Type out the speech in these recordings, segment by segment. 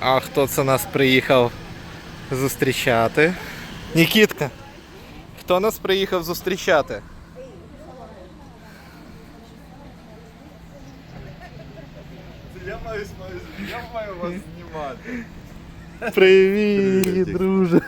А хто це нас приїхав зустрічати? Нікітка. Хто нас приїхав зустрічати? Я маю, я маю вас знімати. Привіт, друже.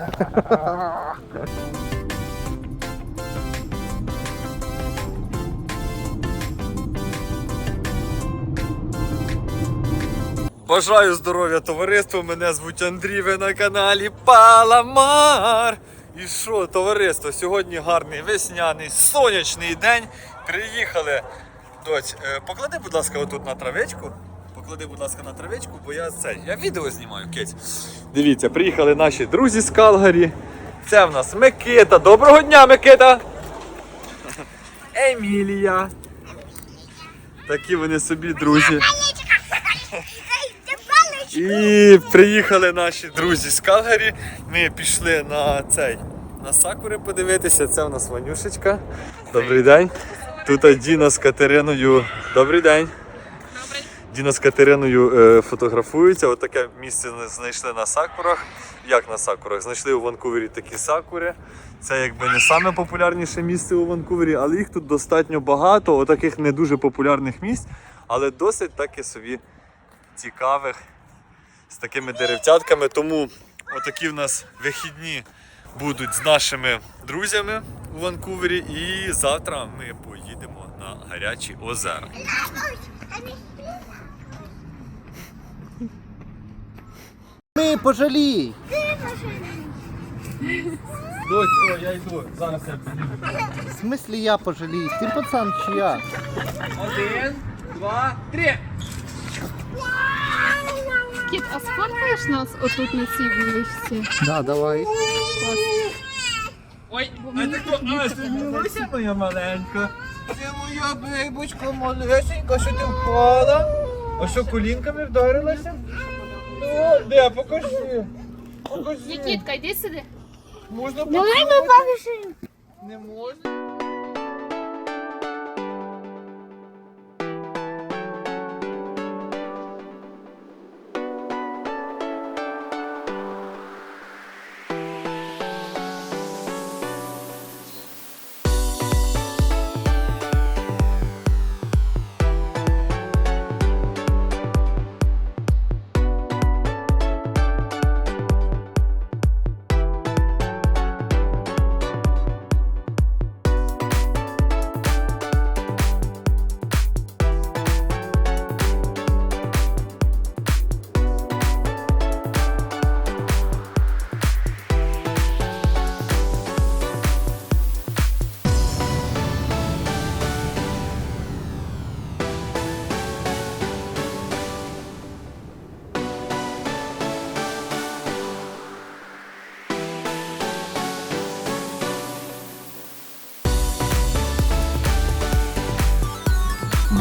Бажаю здоров'я товариству. Мене звуть Андрій. Ви на каналі Паламар. І що, товариство? Сьогодні гарний весняний сонячний день. Приїхали. Доць, е, поклади, будь ласка, отут на травичку. Поклади, будь ласка, на травичку, бо я це. Я відео знімаю, Кеть. Дивіться, приїхали наші друзі з Калгарі. Це в нас Микита. Доброго дня, Микита! Емілія. Такі вони собі друзі. І приїхали наші друзі з Калгарі. Ми пішли на цей на сакури подивитися. Це в нас Ванюшечка. Добрий день. Тут Діна з Катериною. Добрий день. Діна з Катериною е, фотографуються. От таке місце знайшли на сакурах. Як на сакурах? Знайшли у Ванкувері такі сакури. Це якби не саме популярніше місце у Ванкувері, але їх тут достатньо багато, отаких не дуже популярних місць, але досить таки собі цікавих з такими деревцятками. Тому отакі в нас вихідні будуть з нашими друзями у Ванкувері. І завтра ми поїдемо на гарячі озера. Ми пожалій. Дось, о, я йду. Зараз я В смислі я пожалій? Ти пацан чи я? Один, два, три. Кіт, а сфоткаєш нас отут на цій вуличці? Да, давай. Ой, а ти хто? А, це Мілуся моя маленька. Це моя бейбочка малесенька, що ти впала? А що, колінками вдарилася? О, де, покажи. Покажи. Нікітка, йди сюди. Можна Давай ми покажемо. Не можна.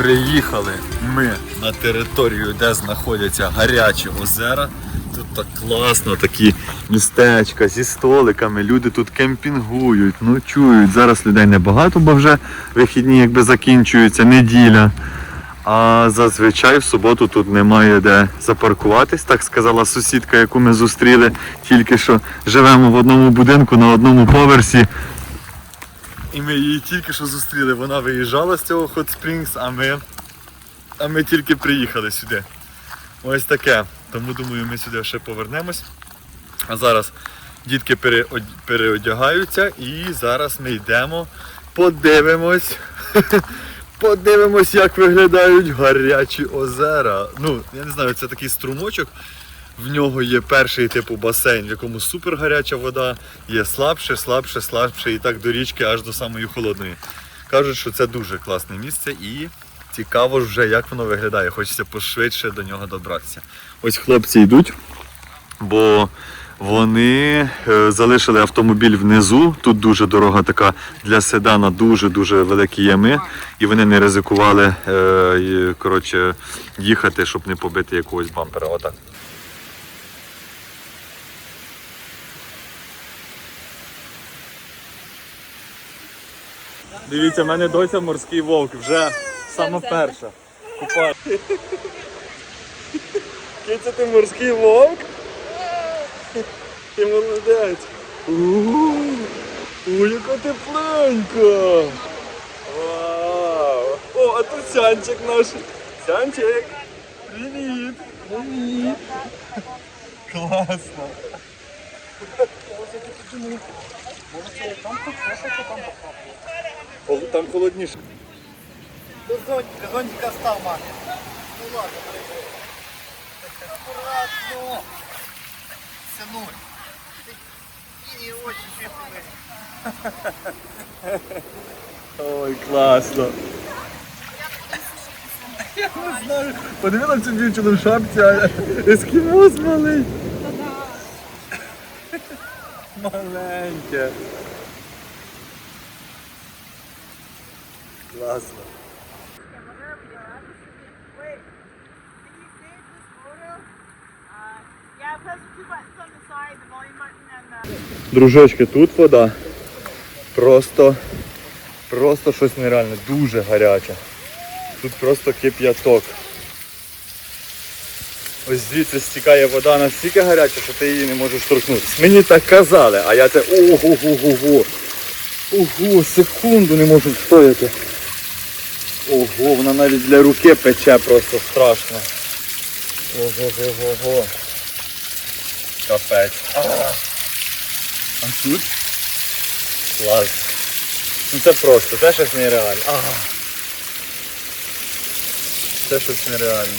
Приїхали ми на територію, де знаходяться гарячі озера. Тут так класно, такі містечка зі столиками. Люди тут кемпінгують, ночують. Зараз людей небагато, бо вже вихідні якби закінчуються, неділя. А зазвичай в суботу тут немає де запаркуватись, так сказала сусідка, яку ми зустріли. Тільки що живемо в одному будинку на одному поверсі. І ми її тільки що зустріли. Вона виїжджала з цього Hot Springs, а ми, а ми тільки приїхали сюди. Ось таке. Тому думаю, ми сюди ще повернемось. А зараз дітки переодягаються і зараз ми йдемо, подивимось. Подивимось, як виглядають гарячі озера. Ну, я не знаю, це такий струмочок. В нього є перший типу басейн, в якому супер гаряча вода, є слабше, слабше, слабше і так до річки аж до самої холодної. Кажуть, що це дуже класне місце і цікаво вже, як воно виглядає. Хочеться пошвидше до нього добратися. Ось хлопці йдуть, бо вони е, залишили автомобіль внизу. Тут дуже дорога така для седана, дуже-дуже великі ями, і вони не ризикували е, коротше, їхати, щоб не побити якогось бампера. Отак. Дивіться, в мене доця морський вовк, вже сама перша. Купає. Киця ти морський вовк? Ти молодець. У, яка тепленька. Вау. О, а тут сянчик наш. Сянчик. Привіт. Привіт. Класно. Хол- Там холодніше. Зонтика став, мамі. Ну ладно, прийди. Аккуратно. Синуль. І очі чіпли. Ой, класно. Я не знаю. Подивила цю дівчину в шапці, а ескімос малий. Маленьке. The... Дружочки, тут вода просто, просто щось нереальне, дуже гаряча. Тут просто кип'яток. Ось звідси стікає вода настільки гаряча, що ти її не можеш торкнутися. Мені так казали, а я це ого-го-го-го. Ого, секунду не можу встояти. Ого, вона навіть для руки пече просто страшно. Ого-го-го-го. Капець. А, а тут? Клас. Ну це просто, це щось нереальне. Ага. Це щось нереальне.